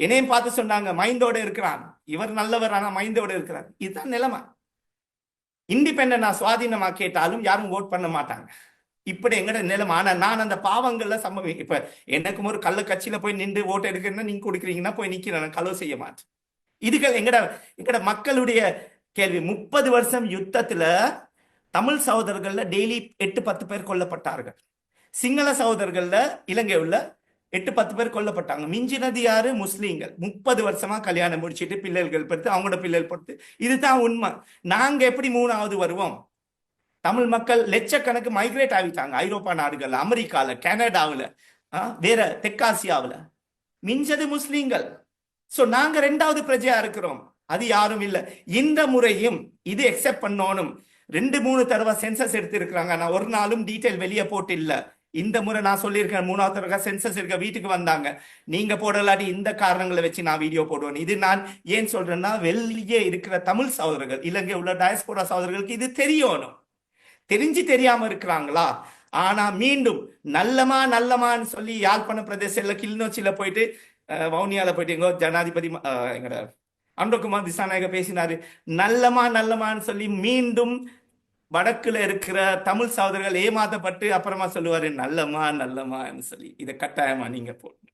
என்னையும் பார்த்து சொன்னாங்க மைண்டோட இருக்கிறான். இவர் நல்லவர் ஆனா மைண்டோட இருக்கிறார். இதுதான் நிலைமை. இண்டிபெண்டா சுவாதீனமா கேட்டாலும் யாரும் ஓட் பண்ண மாட்டாங்க. இப்படி எங்கட நிலைமை. ஆனா நான் அந்த பாவங்கள்ல சம்பவி இப்ப எனக்கும் ஒரு கள்ள கட்சியில போய் நின்று ஓட்டு எடுக்கிறேன்னா நீங்க கொடுக்குறீங்கன்னா போய் நிக்கிறேன். கலவு செய்ய மாட்டேன். இதுகள் எங்கட எங்கட மக்களுடைய கேள்வி. முப்பது வருஷம் யுத்தத்துல தமிழ் சகோதரர்கள்ல டெய்லி எட்டு பத்து பேர் கொல்லப்பட்டார்கள். சிங்கள சகோதரர்கள்ல இலங்கை உள்ள எட்டு பத்து பேர் கொல்லப்பட்டாங்க. மிஞ்சினது யாரு? முஸ்லீம்கள். முப்பது வருஷமா கல்யாணம் முடிச்சுட்டு பிள்ளைகள் பொறுத்து அவங்களோட பிள்ளைகள் பொறுத்து இதுதான் உண்மை. நாங்க எப்படி மூணாவது வருவோம்? தமிழ் மக்கள் லட்சக்கணக்கு மைக்ரேட் ஆகிட்டாங்க. ஐரோப்பா நாடுகள் அமெரிக்கால கனடாவில் ஆ, வேற தெற்காசியாவில். மிஞ்சது முஸ்லீம்கள். ஸோ நாங்க ரெண்டாவது பிரஜையா இருக்கிறோம். அது யாரும் இல்லை. இந்த முறையும் இது எக்ஸெப்ட் பண்ணணும். ரெண்டு மூணு தடவை சென்சஸ் எடுத்திருக்கிறாங்க. நான் ஒரு நாளும் டீட்டெயில் வெளியே போட்டு இல்லை. இந்த முறை நான் சொல்லியிருக்கேன் மூணாவது தடவை சென்சஸ் இருக்க வீட்டுக்கு வந்தாங்க. நீங்க போடலாட்டி இந்த காரணங்களை வச்சு நான் வீடியோ போடுவேன். இது நான் ஏன் சொல்றேன்னா வெளியே இருக்கிற தமிழ் சகோதரர்கள் இலங்கை உள்ள டயஸ்போரா சகோதரர்களுக்கு இது தெரியணும். தெரிஞ்சு தெரியாம இருக்கிறாங்களா? ஆனா மீண்டும் நல்லமா நல்லமான்னு சொல்லி யாழ்ப்பாண பிரதேசத்துல கிளிநொச்சியில போயிட்டு வவுனியால போயிட்டு எங்கோ ஜனாதிபதி எங்கட அன்றகுமார் திசாநாயக பேசினாரு. நல்லமா நல்லமான்னு சொல்லி மீண்டும் வடக்குல இருக்கிற தமிழ் சகோதரர்கள் ஏமாத்தப்பட்டு அப்புறமா சொல்லுவாரு நல்லம்மா நல்லமான்னு சொல்லி. இதை கட்டாயமா நீங்க போ